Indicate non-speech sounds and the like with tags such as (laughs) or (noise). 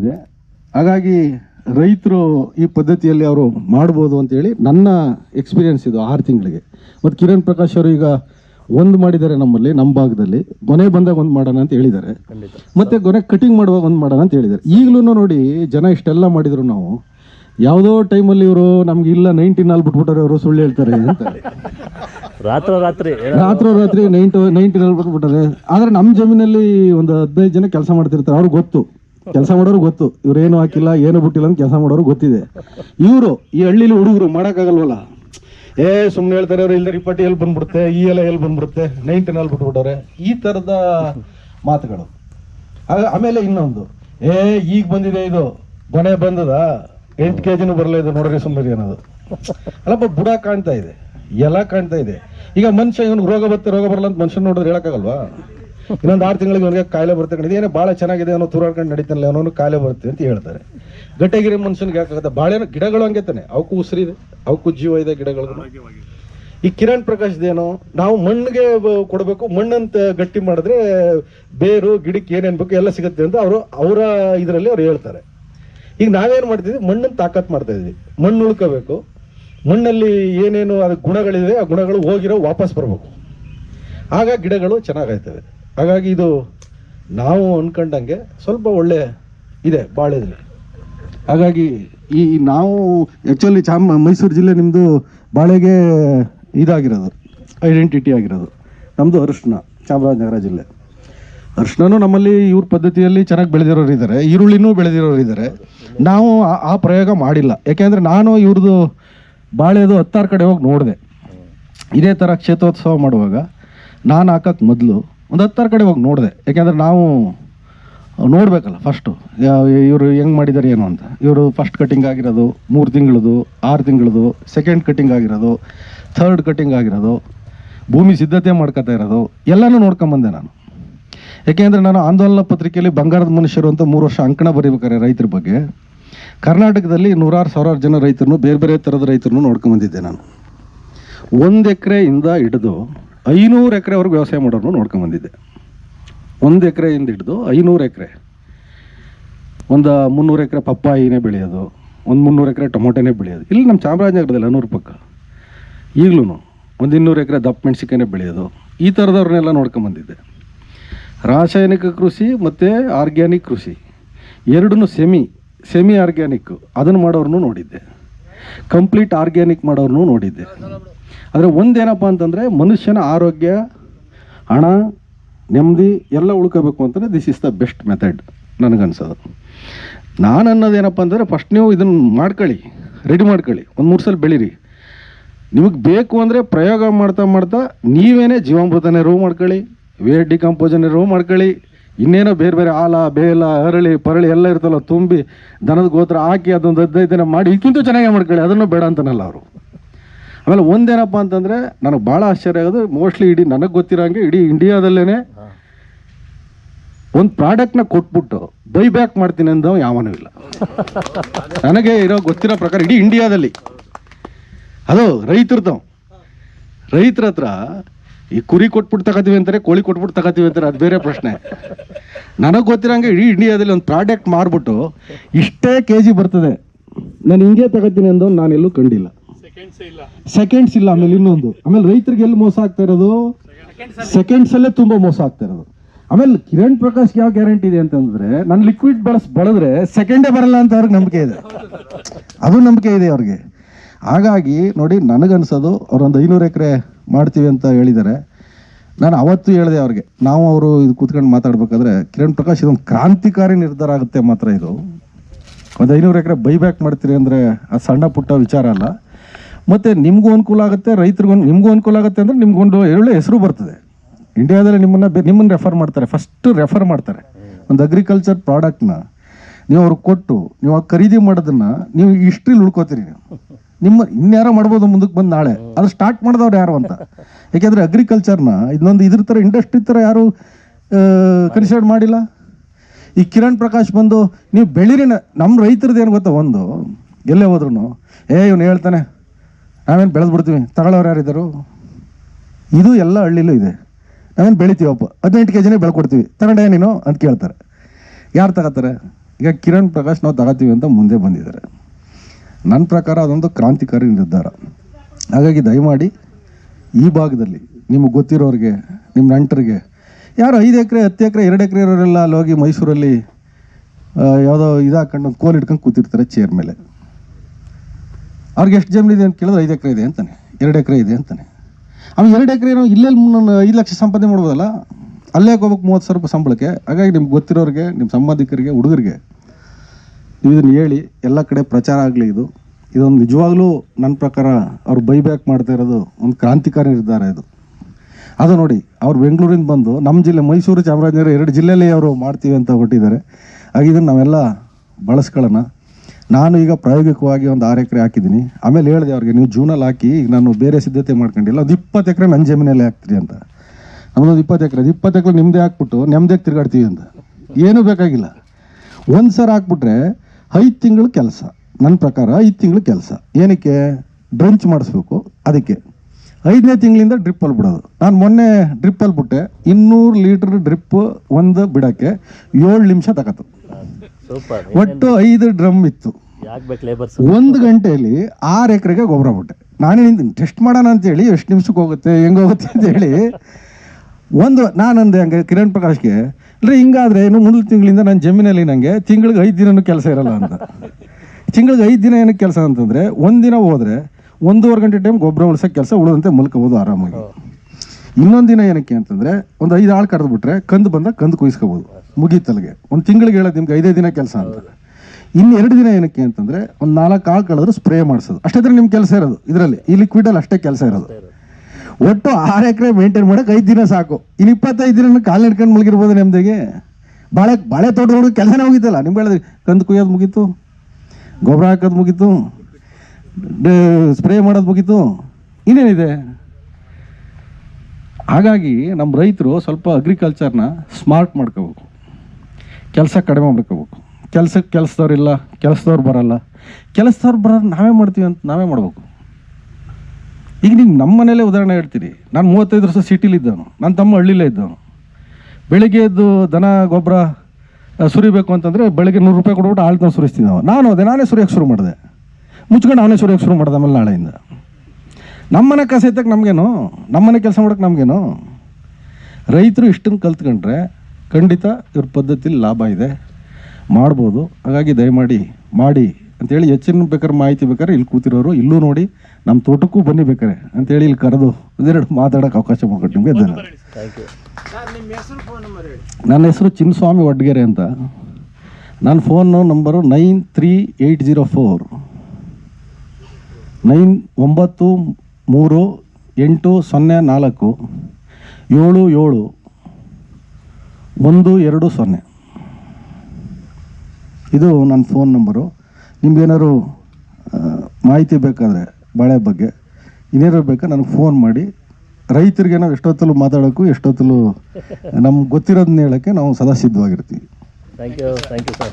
ಇದೆ. ಹಾಗಾಗಿ ರೈತರು ಈ ಪದ್ಧತಿಯಲ್ಲಿ ಅವರು ಮಾಡ್ಬೋದು ಅಂತೇಳಿ ನನ್ನ ಎಕ್ಸ್ಪೀರಿಯನ್ಸ್ ಇದು ಆರು ತಿಂಗಳಿಗೆ. ಮತ್ತು ಕಿರಣ್ ಪ್ರಕಾಶ್ ಅವರು ಈಗ ಒಂದು ಮಾಡಿದ್ದಾರೆ ನಮ್ಮಲ್ಲಿ ನಮ್ಮ ಭಾಗದಲ್ಲಿ. ಗೊನೆ ಬಂದಾಗ ಒಂದು ಮಾಡೋಣ ಅಂತ ಹೇಳಿದ್ದಾರೆ. ಮತ್ತೆ ಗೊನೆ ಕಟಿಂಗ್ ಮಾಡುವಾಗ ಒಂದು ಮಾಡೋಣ ಅಂತ ಹೇಳಿದ್ದಾರೆ. ಈಗಲೂ ನೋಡಿ ಜನ ಇಷ್ಟೆಲ್ಲ ಮಾಡಿದ್ರು ನಾವು. ಯಾವುದೋ ಟೈಮಲ್ಲಿ ಇವರು ನಮ್ಗೆ ಇಲ್ಲ ನೈನ್ಟೀನ್ ಅಲ್ಲಿ ಬಿಟ್ಬಿಟ್ಟಾರೆ ಅವರು ಸುಳ್ಳು ಹೇಳ್ತಾರೆ ಅಂತ. (laughs) ರಾತ್ರೋ ರಾತ್ರಿ ರಾತ್ರೋ ರಾತ್ರಿ ನೈಂಟು ನೈನ್ಟೀನ್ ಅಲ್ಲಿ ಬಿಟ್ಬಿಟ್ಟಾರೆ. ಆದರೆ ನಮ್ಮ ಜಮೀನಲ್ಲಿ ಒಂದು ಹದಿನೈದು ಜನ ಕೆಲಸ ಮಾಡ್ತಿರ್ತಾರೆ ಅವ್ರಿಗೆ ಗೊತ್ತು. ಕೆಲಸ ಮಾಡೋರು ಗೊತ್ತು. ಇವ್ರು ಏನು ಹಾಕಿಲ್ಲ, ಏನು ಬಿಟ್ಟಿಲ್ಲ ಅಂತ ಕೆಲಸ ಮಾಡೋರು ಗೊತ್ತಿದೆ. ಇವರು, ಈ ಹಳ್ಳಿಲಿ ಹುಡುಗರು ಮಾಡೋಕ್ಕಾಗಲ್ವಲ್ಲ? ಏ ಸುಮ್ಮನೆ ಹೇಳ್ತಾರೆ, ಅವ್ರು ಇಲ್ದ ರಿಪಟ್ಟಿ ಎಲ್ಲಿ ಬಂದ್ಬಿಡುತ್ತೆ? ಈ ಎಲ್ಲ ಎಲ್ಲಿ ಬಂದ್ಬಿಡುತ್ತೆ? ನೈನ್ಟೀನ್ ಅಲ್ಲಿ ಬಿಟ್ಬಿಟ್ಟವ್ರೆ. ಈ ಥರದ ಮಾತುಗಳು. ಆಮೇಲೆ ಇನ್ನೊಂದು. ಏ, ಈಗ ಬಂದಿದೆ ಇದು. ಕೊನೆ ಬಂದದ? ಎಂಟು ಕೆ ಜಿನೂ ಬರಲ್ಲ ಇದು ನೋಡ್ರಿ ಸುಮ್ಮನೆ ಅನ್ನೋದು. ಅಲ್ಲಪ್ಪ, ಬುಡ ಕಾಣ್ತಾ ಇದೆ. ಎಲ್ಲ ಕಾಣ್ತಾ ಇದೆ. ಈಗ ಮನುಷ್ಯ ಇವನಿಗೆ ರೋಗ ಬರ್ತೆ ರೋಗ ಬರಲ್ಲ ಅಂತ ಮನುಷ್ಯನ ನೋಡಿದ್ರೆ ಹೇಳಕ್ಕಾಗಲ್ವಾ? ಇನ್ನೊಂದು ಆರು ತಿಂಗಳಿಗೆ ಅವನಿಗೆ ಕಾಯಿಲೆ ಬರುತ್ತೆ ಕಣಿದೆ ಏನೋ ಭಾಳ ಚೆನ್ನಾಗಿದೆ ಅನ್ನೋ ತೂರಾಡ್ಕೊಂಡು ನಡೀತಾನಲ್ಲ ಅವನು ಕಾಯಿಲೆ ಬರುತ್ತೆ ಅಂತ ಹೇಳ್ತಾರೆ. ಗಟ್ಟೆಗಿರಿ ಮನುಷ್ಯನಿಗೆ ಯಾಕಾಗುತ್ತೆ? ಬಾಳೆನ ಗಿಡಗಳು ಹಂಗೆ ತಾನೆ. ಅವಕ್ಕೂ ಉಸಿರಿದೆ ಅವಕ್ಕೂ ಜೀವ ಇದೆ ಗಿಡಗಳು. ಈ ಕಿರಣ್ ಪ್ರಕಾಶ್ದೇನು ನಾವು ಮಣ್ಣಿಗೆ ಕೊಡಬೇಕು, ಮಣ್ಣಂತ ಗಟ್ಟಿ ಮಾಡಿದ್ರೆ ಬೇರು, ಗಿಡಕ್ಕೆ ಏನೇನು ಬೇಕು ಎಲ್ಲ ಸಿಗುತ್ತೆ ಅಂತ ಅವರು ಅವರ ಇದರಲ್ಲಿ ಅವ್ರು ಹೇಳ್ತಾರೆ. ಈಗ ನಾವೇನು ಮಾಡ್ತಿದ್ವಿ? ಮಣ್ಣನ್ನು ತಾಕತ್ ಮಾಡ್ತಾ ಇದ್ವಿ. ಮಣ್ಣು ಉಳ್ಕೋಬೇಕು. ಮಣ್ಣಲ್ಲಿ ಏನೇನು ಅದು ಗುಣಗಳಿವೆ, ಆ ಗುಣಗಳು ಹೋಗಿರೋ ವಾಪಸ್ ಬರಬೇಕು. ಆಗ ಗಿಡಗಳು ಚೆನ್ನಾಗಾಯ್ತವೆ. ಹಾಗಾಗಿ ಇದು ನಾವು ಅನ್ಕೊಂಡಂಗೆ ಸ್ವಲ್ಪ ಒಳ್ಳೆ ಇದೆ ಬಾಳೆದಲ್ಲಿ ಹಾಗಾಗಿ ಈ ನಾವು ಆ್ಯಕ್ಚುಲಿ ಚಾಮ ಮೈಸೂರು ಜಿಲ್ಲೆ ನಿಮ್ಮದು ಬಾಳೆಗೆ ಇದಾಗಿರೋದು ಐಡೆಂಟಿಟಿ ಆಗಿರೋದು. ನಮ್ಮದು ಅರಿಶಿನ ಚಾಮರಾಜನಗರ ಜಿಲ್ಲೆ. ಅರಿಶಿನೂ ನಮ್ಮಲ್ಲಿ ಇವ್ರ ಪದ್ಧತಿಯಲ್ಲಿ ಚೆನ್ನಾಗಿ ಬೆಳೆದಿರೋರು ಇದ್ದಾರೆ ಈರುಳ್ಳಿನೂ ಬೆಳೆದಿರೋರು ಇದ್ದಾರೆ ನಾವು ಆ ಪ್ರಯೋಗ ಮಾಡಿಲ್ಲ. ಯಾಕೆಂದರೆ ನಾನು ಇವ್ರದ್ದು ಬಾಳೆದು ಹತ್ತಾರು ಕಡೆ ಹೋಗಿ ನೋಡಿದೆ. ಇದೇ ಥರ ಕ್ಷೇತ್ರೋತ್ಸವ ಮಾಡುವಾಗ ನಾನು ಹಾಕಕ್ಕೆ ಮೊದಲು ಒಂದು ಹತ್ತಾರು ಕಡೆ ಹೋಗಿ ನೋಡಿದೆ. ಯಾಕೆಂದರೆ ನಾವು ನೋಡಬೇಕಲ್ಲ ಫಸ್ಟು ಇವರು ಹೆಂಗೆ ಮಾಡಿದ್ದಾರೆ ಏನು ಅಂತ. ಇವರು ಫಸ್ಟ್ ಕಟ್ಟಿಂಗ್ ಆಗಿರೋದು, ಮೂರು ತಿಂಗಳದು, ಆರು ತಿಂಗಳದು ಸೆಕೆಂಡ್ ಕಟ್ಟಿಂಗ್ ಆಗಿರೋದು ಥರ್ಡ್ ಕಟ್ಟಿಂಗ್ ಆಗಿರೋದು, ಭೂಮಿ ಸಿದ್ಧತೆ ಮಾಡ್ಕೊತಾ ಇರೋದು, ಎಲ್ಲನೂ ನೋಡ್ಕೊಂಬಂದೆ ನಾನು. ಯಾಕೆಂದರೆ ನಾನು ಆಂದೋಲನ ಪತ್ರಿಕೆಯಲ್ಲಿ ಬಂಗಾರದ ಮನುಷ್ಯರು ಅಂತ ಮೂರು ವರ್ಷ ಅಂಕಣ ಬರೀಬೇಕಾರೆ ರೈತರ ಬಗ್ಗೆ. ಕರ್ನಾಟಕದಲ್ಲಿ ನೂರಾರು ಸಾವಿರಾರು ಜನ ರೈತರನ್ನು ಬೇರೆ ಬೇರೆ ಥರದ ರೈತರನ್ನು ನೋಡ್ಕೊಂಬಂದಿದ್ದೆ ನಾನು. ಒಂದು ಎಕರೆಯಿಂದ ಹಿಡಿದು ಐನೂರು ಎಕರೆವರೆಗೂ ವ್ಯವಸಾಯ ಮಾಡೋರು ನೋಡ್ಕೊಂಬಂದಿದ್ದೆ ಒಂದು ಎಕರೆಯಿಂದ ಹಿಡಿದು ಐನೂರು ಎಕರೆ. ಒಂದು ಮುನ್ನೂರು ಎಕರೆ ಪಪ್ಪಾಯಿನೇ ಬೆಳೆಯೋದು, ಒಂದು ಮುನ್ನೂರು ಎಕರೆ ಟೊಮೊಟೊನೇ ಬೆಳೆಯೋದು. ಇಲ್ಲಿ ನಮ್ಮ ಚಾಮರಾಜನಗರದಲ್ಲಿ ಅನೂರು ಪಕ್ಕ. ಈಗಲೂ ಒಂದು ಇನ್ನೂರು ಎಕರೆ ದಪ್ಪ ಮೆಣಸಿಕಾಯಿನೇ ಬೆಳೆಯೋದು. ಈ ಥರದವ್ರನ್ನೆಲ್ಲ ನೋಡ್ಕೊಂಬಂದಿದ್ದೆ ರಾಸಾಯನಿಕ ಕೃಷಿ ಮತ್ತು ಆರ್ಗ್ಯಾನಿಕ್ ಕೃಷಿ. ಎರಡೂ ಸೆಮಿ ಸೆಮಿ ಆರ್ಗ್ಯಾನಿಕ್ಕು ಅದನ್ನು ಮಾಡೋರ್ನು ನೋಡಿದ್ದೆ. ಕಂಪ್ಲೀಟ್ ಆರ್ಗ್ಯಾನಿಕ್ ಮಾಡೋರ್ನು ನೋಡಿದ್ದೆ. ಆದರೆ ಒಂದೇನಪ್ಪ ಅಂತಂದರೆ ಮನುಷ್ಯನ ಆರೋಗ್ಯ, ಹಣ, ನೆಮ್ಮದಿ ಎಲ್ಲ ಉಳ್ಕೋಬೇಕು ಅಂತಂದರೆ this is the best method ನನಗನ್ಸೋದು. ನಾನು ಅನ್ನೋದೇನಪ್ಪ ಅಂದರೆ ಫಸ್ಟ್ ನೀವು ಇದನ್ನು ಮಾಡ್ಕೊಳ್ಳಿ ರೆಡಿ ಮಾಡ್ಕೊಳ್ಳಿ, ಒಂದು ಮೂರು ಸಲ ಬೆಳೀರಿ. ನಿಮಗೆ ಬೇಕು ಅಂದರೆ ಪ್ರಯೋಗ ಮಾಡ್ತಾ ಮಾಡ್ತಾ ನೀವೇನೇ ಜೀವಾಮೃತನೇ ರೂ ಮಾಡ್ಕೊಳ್ಳಿ ವೇರ್ ಡಿಕಂಪೋಸನೇ ರೂ ಮಾಡ್ಕೊಳ್ಳಿ ಇನ್ನೇನೋ ಬೇರೆ ಬೇರೆ ಆಲ, ಬೇಲ ಅರಳಿ ಪರಳಿ ಎಲ್ಲ ಇರ್ತಲ್ಲ, ತುಂಬಿ ದನದ ಗೋತ್ರ ಹಾಕಿ ಅದೊಂದು ಹದಿನೈದು ದಿನ ಮಾಡಿ ಇದಕ್ಕಿಂತ ಚೆನ್ನಾಗೇ ಮಾಡ್ಕೊಳ್ಳಿ. ಅದನ್ನು ಬೇಡ ಅಂತನಲ್ಲ ಅವರು. ಆಮೇಲೆ ಒಂದೇನಪ್ಪ ಅಂತಂದರೆ ನನಗೆ ಭಾಳ ಆಶ್ಚರ್ಯ ಆಗೋದು ಮೋಸ್ಟ್ಲಿ ಇಡೀ ನನಗೆ ಗೊತ್ತಿರೋಂಗೆ ಇಡೀ ಇಂಡಿಯಾದಲ್ಲೇ ಒಂದು ಪ್ರಾಡಕ್ಟ್ನ ಕೊಟ್ಬಿಟ್ಟು ಬೈ ಬ್ಯಾಕ್ ಮಾಡ್ತೀನಿ ಅಂದವ ಯಾವನೂ ಇಲ್ಲ. ನನಗೆ ಇರೋ ಗೊತ್ತಿರೋ ಪ್ರಕಾರ ಇಡೀ ಇಂಡಿಯಾದಲ್ಲಿ ಅದು ರೈತರದ್ದು. ರೈತರ ಹತ್ರ ಈ ಕುರಿ ಕೊಟ್ಬಿಟ್ಟು ತಗೋತೀವಿ ಅಂತಾರೆ, ಕೋಳಿ ಕೊಟ್ಬಿಟ್ಟು ತಗೋತೀವಿ ಅಂತಾರೆ, ಅದು ಬೇರೆ ಪ್ರಶ್ನೆ. ನನಗೆ ಗೊತ್ತಿರೋಂಗೆ ಇಡೀ ಇಂಡಿಯಾದಲ್ಲಿ ಒಂದು ಪ್ರಾಡಕ್ಟ್ ಮಾರ್ಬಿಟ್ಟು ಇಷ್ಟೇ ಕೆ ಜಿ ಬರ್ತದೆ. ನಾನು ಹಿಂಗೆ ತಗೋತೀನಿ ಅಂದವ್ ನಾನು ಎಲ್ಲೂ ಕಂಡಿಲ್ಲ. ಸೆಕೆಂಡ್ಸ್ ಇಲ್ಲ, ಆಮೇಲೆ ಇನ್ನೊಂದು. ಆಮೇಲೆ ರೈತರಿಗೆ ಎಲ್ಲಿ ಮೋಸ ಆಗ್ತಾ ಇರೋದು? ಸೆಕೆಂಡ್ಸ್ ಅಲ್ಲೇ ತುಂಬಾ ಮೋಸ ಆಗ್ತಾ ಇರೋದು. ಆಮೇಲೆ ಕಿರಣ್ ಪ್ರಕಾಶ್ ಯಾವ ಗ್ಯಾರಂಟಿ ಇದೆ ಅಂತಂದ್ರೆ, ನಾನು ಲಿಕ್ವಿಡ್ ಬಳಸ್, ಬಳದ್ರೆ ಸೆಕೆಂಡೇ ಬರಲ್ಲ ಅಂತ ಅವ್ರಿಗೆ ನಂಬಿಕೆ ಇದೆ. ಅದು ನಂಬಿಕೆ ಇದೆ ಅವ್ರಿಗೆ. ಹಾಗಾಗಿ ನೋಡಿ, ನನಗನ್ಸೋದು, ಅವ್ರೊಂದು ಐನೂರು ಎಕರೆ ಮಾಡ್ತೀವಿ ಅಂತ ಹೇಳಿದ್ದಾರೆ. ನಾನು ಅವತ್ತು ಹೇಳಿದೆ ಅವ್ರಿಗೆ, ನಾವು ಅವರು ಇದು ಕೂತ್ಕೊಂಡು ಮಾತಾಡ್ಬೇಕಾದ್ರೆ, ಕಿರಣ್ ಪ್ರಕಾಶ್ ಇದೊಂದು ಕ್ರಾಂತಿಕಾರಿ ನಿರ್ಧಾರ ಆಗುತ್ತೆ ಮಾತ್ರ ಇದು. ಒಂದು ಐನೂರು ಎಕರೆ ಬೈಬ್ಯಾಕ್ ಮಾಡ್ತೀರಿ ಅಂದರೆ ಅದು ಸಣ್ಣ ಪುಟ್ಟ ವಿಚಾರ ಅಲ್ಲ. ಮತ್ತು ನಿಮಗೂ ಅನುಕೂಲ ಆಗುತ್ತೆ, ರೈತರಿಗೂ ನಿಮಗೂ ಅನುಕೂಲ ಆಗುತ್ತೆ ಅಂದರೆ ನಿಮ್ಗೊಂದು ಒಳ್ಳೆ ಹೆಸರು ಬರ್ತದೆ. ಇಂಡಿಯಾದಲ್ಲಿ ನಿಮ್ಮನ್ನು ನಿಮ್ಮನ್ನು ರೆಫರ್ ಮಾಡ್ತಾರೆ ಫಸ್ಟ್ ರೆಫರ್ ಮಾಡ್ತಾರೆ. ಒಂದು ಅಗ್ರಿಕಲ್ಚರ್ ಪ್ರಾಡಕ್ಟ್ನ ನೀವು ಅವ್ರಿಗೆ ಕೊಟ್ಟು, ನೀವು ಖರೀದಿ ಮಾಡೋದನ್ನು ನೀವು ಹಿಸ್ಟ್ರಿಲಿ ಉಳ್ಕೋತೀರಿ ನೀವು. ನಿಮ್ಮ ಇನ್ಯಾರೋ ಮಾಡ್ಬೋದು ಮುಂದಕ್ಕೆ ಬಂದು ನಾಳೆ. ಅದು ಸ್ಟಾರ್ಟ್ ಮಾಡಿದವ್ರು ಯಾರು ಅಂತ. ಯಾಕೆಂದರೆ ಅಗ್ರಿಕಲ್ಚರ್ನ ಇನ್ನೊಂದು ಇದ್ರ ಥರ ಇಂಡಸ್ಟ್ರಿ ಥರ ಯಾರು ಕನ್ಸಿಡರ್ ಮಾಡಿಲ್ಲ. ಈ ಕಿರಣ್ ಪ್ರಕಾಶ್ ಬಂದು ನೀವು ಬೆಳೀರಿ ನಮ್ಮ ರೈತರದ್ದು ಏನು ಗೊತ್ತಾ ಒಂದು? ಎಲ್ಲೇ ಹೋದ್ರು ಏ ಇವನು ಹೇಳ್ತಾನೆ ನಾವೇನು ಬೆಳೆದು ಬಿಡ್ತೀವಿ ತಗೊಳ್ಳೋರು ಯಾರಿದ್ದರು? ಇದು ಎಲ್ಲ ಹಳ್ಳಿಲೂ ಇದೆ. ನಾವೇನು ಬೆಳಿತೀವಪ್ಪ ಹದಿನೆಂಟು ಕೆ ಜಿನೇ ಬೆಳ್ಕೊಡ್ತೀವಿ. ತಗೊಂಡೆ ನೀನು? ಅಂತ ಕೇಳ್ತಾರೆ. ಯಾರು ತಗೋತಾರೆ? ಈಗ ಕಿರಣ್ ಪ್ರಕಾಶ್ ನಾವು ತಗೋತೀವಿ ಅಂತ ಮುಂದೆ ಬಂದಿದ್ದಾರೆ. ನನ್ನ ಪ್ರಕಾರ ಅದೊಂದು ಕ್ರಾಂತಿಕಾರಿ ನಿರ್ಧಾರ. ಹಾಗಾಗಿ ದಯಮಾಡಿ ಈ ಭಾಗದಲ್ಲಿ ನಿಮಗೆ ಗೊತ್ತಿರೋರಿಗೆ ನಿಮ್ಮ ನಂಟರಿಗೆ, ಯಾರು ಐದು ಎಕರೆ, ಹತ್ತು ಎಕರೆ, ಎರಡು ಎಕರೆ ಇರೋರೆಲ್ಲ ಅಲ್ಲಿ ಹೋಗಿ ಮೈಸೂರಲ್ಲಿ ಯಾವುದೋ ಇದು ಹಾಕೊಂಡು ಒಂದು ಕೋಲ್ ಇಟ್ಕೊಂಡು ಕೂತಿರ್ತಾರೆ ಚೇರ್ ಮೇಲೆ. ಅವ್ರಿಗೆ ಎಷ್ಟು ಜಮೀನು ಇದೆ ಅಂತ ಕೇಳಿದ್ರೆ ಐದು ಎಕರೆ ಇದೆ ಅಂತಾನೆ, ಎರಡು ಎಕರೆ ಇದೆ ಅಂತಾನೆ. ಆಮೇಲೆ ಎರಡು ಎಕರೆ ಏನೋ ಇಲ್ಲೇ ಐದು ಲಕ್ಷ ಸಂಪಾದನೆ ಮಾಡ್ಬೋದಲ್ಲ, ಅಲ್ಲೇ ಹೋಗ್ಬೇಕು ಮೂವತ್ತು ಸಾವಿರ ರೂಪಾಯಿ ಸಂಬಳಕ್ಕೆ. ಹಾಗಾಗಿ ನಿಮ್ಗೆ ಗೊತ್ತಿರೋರಿಗೆ ನಿಮ್ಮ ಸಂಬಂಧಿಕರಿಗೆ, ಹುಡುಗರಿಗೆ ಇದನ್ನು ಹೇಳಿ ಎಲ್ಲ ಕಡೆ ಪ್ರಚಾರ ಆಗಲಿ ಇದು. ಇದೊಂದು ನಿಜವಾಗ್ಲೂ ನನ್ನ ಪ್ರಕಾರ ಅವ್ರು ಬೈಬ್ಯಾಕ್ ಮಾಡ್ತಾ ಇರೋದು ಒಂದು ಕ್ರಾಂತಿಕಾರಿ ನಿರ್ಧಾರ ಇದು. ಅದು ನೋಡಿ, ಅವ್ರು ಬೆಂಗಳೂರಿಂದ ಬಂದು ನಮ್ಮ ಜಿಲ್ಲೆ ಮೈಸೂರು ಚಾಮರಾಜನಗರ ಎರಡು ಜಿಲ್ಲೆಯಲ್ಲಿ ಅವರು ಮಾಡ್ತೀವಿ ಅಂತ ಕೊಟ್ಟಿದ್ದಾರೆ ಹಾಗೆ ಇದನ್ನು ನಾವೆಲ್ಲ ಬಳಸ್ಕೊಳ್ಳೋಣ. ನಾನು ಈಗ ಪ್ರಾಯೋಗಿಕವಾಗಿ ಒಂದು ಆರು ಎಕರೆ ಹಾಕಿದ್ದೀನಿ. ಆಮೇಲೆ ಹೇಳಿದೆ ಅವ್ರಿಗೆ, ನೀವು ಜೂನಲ್ಲಿ ಹಾಕಿ ಈಗ ನಾನು ಬೇರೆ ಸಿದ್ಧತೆ ಮಾಡ್ಕೊಂಡಿಲ್ಲ. ಒಂದು ಇಪ್ಪತ್ತು ಎಕರೆ ನನ್ನ ಜಮೀನಲ್ಲಿ ಹಾಕ್ತೀರಿ ಅಂತ. ನಮ್ಮದೊಂದು ಇಪ್ಪತ್ತು ಎಕರೆ ಇಪ್ಪತ್ತು ಎಕರೆ ನಿಮ್ಮದೇ ಹಾಕ್ಬಿಟ್ಟು ನೆಮ್ಮದಿಯಾಗಿ ತಿರುಗಾಡ್ತೀವಿ ಅಂತ. ಏನೂ ಬೇಕಾಗಿಲ್ಲ. ಒಂದು ಸಾರಿ ಹಾಕ್ಬಿಟ್ರೆ ಐದು ತಿಂಗಳು ಕೆಲಸ. ನನ್ನ ಪ್ರಕಾರ ಐದು ತಿಂಗಳು ಕೆಲಸ. ಏನಕ್ಕೆ? ಡ್ರಂಚ್ ಮಾಡಿಸ್ಬೇಕು. ಅದಕ್ಕೆ. ಐದನೇ ತಿಂಗಳಿಂದ ಡ್ರಿಪ್ಪಲ್ಲಿ ಬಿಡೋದು. ನಾನು ಮೊನ್ನೆ ಡ್ರಿಪ್ಪಲ್ಲಿ ಬಿಟ್ಟೆ. ಇನ್ನೂರು ಲೀಟ್ರ್ ಡ್ರಿಪ್ ಒಂದು ಬಿಡೋಕ್ಕೆ ಏಳು ನಿಮಿಷ ತಗತ್ತು ಒಟ್ಟು ಐದು ಡ್ರಮ್ ಇತ್ತು. ಒಂದು ಗಂಟೆಯಲ್ಲಿ ಆರು ಎಕರೆಗೆ ಗೊಬ್ಬರ ಬಿಟ್ಟೆ. ನಾನೇ ನಿಂತೀನಿ ಟೆಸ್ಟ್ ಮಾಡೋಣ ಅಂತೇಳಿ ಎಷ್ಟು ನಿಮಿಷಕ್ಕೆ ಹೋಗುತ್ತೆ ಹೆಂಗೋಗುತ್ತೆ ಅಂತೇಳಿ ಒಂದು ನಾನಂದೆ ಹಂಗೆ ಕಿರಣ್ ಪ್ರಕಾಶ್ಗೆ ಇಲ್ಲರಿ ಹಿಂಗಾದ್ರೆ ಏನು ಮುಂದಿನ ತಿಂಗಳಿಂದ ನನ್ನ ಜಮೀನಲ್ಲಿ ನನಗೆ ತಿಂಗಳಿಗೆ ಐದು ದಿನನೂ ಕೆಲಸ ಇರಲ್ಲ ಅಂತ. ತಿಂಗಳಿಗೆ ಐದು ದಿನ ಏನಕ್ಕೆ ಕೆಲಸ ಅಂತಂದರೆ ಒಂದಿನ ಹೋದರೆ ಒಂದೂವರೆ ಗಂಟೆ ಟೈಮ್ ಗೊಬ್ಬರ ಉಳಿಸೋ ಕೆಲಸ ಉಳಿದಂತೆ ಮಲ್ಕೋಬೋದು ಆರಾಮಾಗಿ. ಇನ್ನೊಂದು ದಿನ ಏನಕ್ಕೆ ಅಂತಂದರೆ ಒಂದು ಐದು ಆಳು ಕರೆದ್ಬಿಟ್ರೆ ಕಂದು ಬಂದಾಗ ಕಂದು ಕುಯ್ಸ್ಕೋಬೋದು ಮುಗೀತಲ್ಗೆ ಒಂದು ತಿಂಗಳಿಗೆ ಹೇಳೋದು ನಿಮ್ಗೆ ಐದೇ ದಿನ ಕೆಲಸ ಅಂತ. ಇನ್ನು ಎರಡು ದಿನ ಏನಕ್ಕೆ ಅಂತಂದರೆ ಒಂದು ನಾಲ್ಕು ಆಳು ಕಳೆದ್ರೆ ಸ್ಪ್ರೇ ಮಾಡಿಸೋದು. ಅಷ್ಟೇ ನಿಮ್ಮ ಕೆಲಸ ಇರೋದು. ಇದರಲ್ಲಿ ಈ ಲಿಕ್ವಿಡಲ್ಲಿ ಅಷ್ಟೇ ಕೆಲಸ ಇರೋದು. ಒಟ್ಟು ಆರು ಎಕರೆ ಮೇಂಟೈನ್ ಮಾಡೋಕೆ ಐದು ದಿನ ಸಾಕು. ಇನ್ನು ಇಪ್ಪತ್ತೈದು ದಿನ ಕಾಲು ಹಿಡ್ಕೊಂಡು ಮುಳುಗಿರ್ಬೋದು ನಿಮ್ದಿಗೆ. ಬಾಳೆ ಬಾಳೆ ತೋಟ ಕೆಲಸನೇ ಹೋಗಿತ್ತಲ್ಲ ನಿಮ್ಗೆ ಹೇಳಿದ್ರಿ ಕಂದು ಕುಯ್ಯೋದು ಮುಗೀತು. ಗೊಬ್ಬರ ಹಾಕೋದು ಮುಗೀತು. ಸ್ಪ್ರೇ ಮಾಡೋದು ಮುಗೀತು. ಇನ್ನೇನಿದೆ? ಹಾಗಾಗಿ ನಮ್ಮ ರೈತರು ಸ್ವಲ್ಪ ಅಗ್ರಿಕಲ್ಚರ್ನ ಸ್ಮಾರ್ಟ್ ಮಾಡ್ಕೋಬೇಕು. ಕೆಲಸ ಕಡಿಮೆ ಮಾಡ್ಕೋಬೇಕು. ಕೆಲಸಕ್ಕೆ ಕೆಲಸದವ್ರಿಲ್ಲ ಕೆಲಸದವ್ರು ಬರಲ್ಲ. ಕೆಲಸದವ್ರು ಬರೋ ನಾವೇ ಮಾಡ್ತೀವಿ ಅಂತ ನಾವೇ ಮಾಡ್ಬೇಕು. ಈಗ ನೀವು ನಮ್ಮ ಮನೇಲೇ ಉದಾಹರಣೆ ಹೇಳ್ತೀರಿ ನಾನು ಮೂವತ್ತೈದು ವರ್ಷ ಸಿಟಿಲಿ ಇದ್ದವನು ನನ್ನ ತಮ್ಮ ಹಳ್ಳಿಲೇ ಇದ್ದವನು. ಬೆಳಿಗ್ಗೆ ಎದ್ದು ದನ, ಗೊಬ್ಬರ ಸುರಿಬೇಕು ಅಂತಂದರೆ ಬೆಳಗ್ಗೆ ನೂರು ರೂಪಾಯಿ ಕೊಡ್ಬಿಟ್ಟು ಆಳ್ತ ಸುರಿಸ್ತೀನಿ ನಾವು ನಾನು ಅದೇ, ನಾನೇ ಸುರಿಯೋಕ್ಕೆ ಶುರು ಮಾಡಿದೆ. ಮುಚ್ಕೊಂಡು ಅವನೇ ಸುರಿಯೋಕ್ಕೆ ಶುರು ಮಾಡಿದೆ ಆಮೇಲೆ ನಾಳೆಯಿಂದ. ನಮ್ಮನೆ ಕಸ ಎತ್ತಕ್ಕೆ ನಮಗೇನು? ನಮ್ಮನೆ ಕೆಲಸ ಮಾಡೋಕ್ಕೆ ನಮಗೇನು? ರೈತರು ಇಷ್ಟನ್ನು ಕಲ್ತ್ಕೊಂಡ್ರೆ ಖಂಡಿತ ಇವ್ರ ಪದ್ಧತಿಲಿ ಲಾಭ ಇದೆ. ಮಾಡ್ಬೋದು. ಹಾಗಾಗಿ ದಯಮಾಡಿ, ಮಾಡಿ. ಅಂತೇಳಿ ಹೆಚ್ಚಿನ ಬೇಕಾದ್ರೆ ಮಾಹಿತಿ ಬೇಕಾದ್ರೆ ಇಲ್ಲಿ ಕೂತಿರೋರು ಇಲ್ಲೂ ನೋಡಿ ನಮ್ಮ ತೋಟಕ್ಕೂ ಬನ್ನಿ ಬೇಕಾರೆ ಅಂತೇಳಿ ಇಲ್ಲಿ ಕರೆದು ಒಂದೆರಡು ಮಾತಾಡೋಕೆ ಅವಕಾಶ ಮಾಡ್ಕೊಟ್ಟು ನಿಮಗೆ ಧನ್ಯವಾದ. ಥ್ಯಾಂಕ್ ಯು ನನ್ನ ಹೆಸರು ಚಿನ್ನಸ್ವಾಮಿ ಒಡ್ಗೆರೆ ಅಂತ. ನನ್ನ phone number nine three eight zero four. Nine ಒಂಬತ್ತು ಮೂರು ಎಂಟು ಸೊನ್ನೆ ನಾಲ್ಕು. ಏಳು ಏಳು ಒಂದು ಎರಡು ಸೊನ್ನೆ. ಇದು ನನ್ನ ಫೋನ್ ನಂಬರು ನಿಮ್ಗೇನಾದ್ರು ಮಾಹಿತಿ ಬೇಕಾದರೆ ಬಾಳೆ ಬಗ್ಗೆ ಇನ್ನೇನಾದ್ರು ಬೇಕಾ ನನಗೆ ಫೋನ್ ಮಾಡಿ. ರೈತರಿಗೆ ನಾವು ಎಷ್ಟೊತ್ತಲ್ಲೂ ಮಾತಾಡೋಕ್ಕೂ ಎಷ್ಟೊತ್ತಲು ನಮ್ಗೆ ಗೊತ್ತಿರೋದನ್ನ ಹೇಳೋಕ್ಕೆ ನಾವು ಸದಾ ಸಿದ್ಧವಾಗಿರ್ತೀವಿ. Thank you thank you sir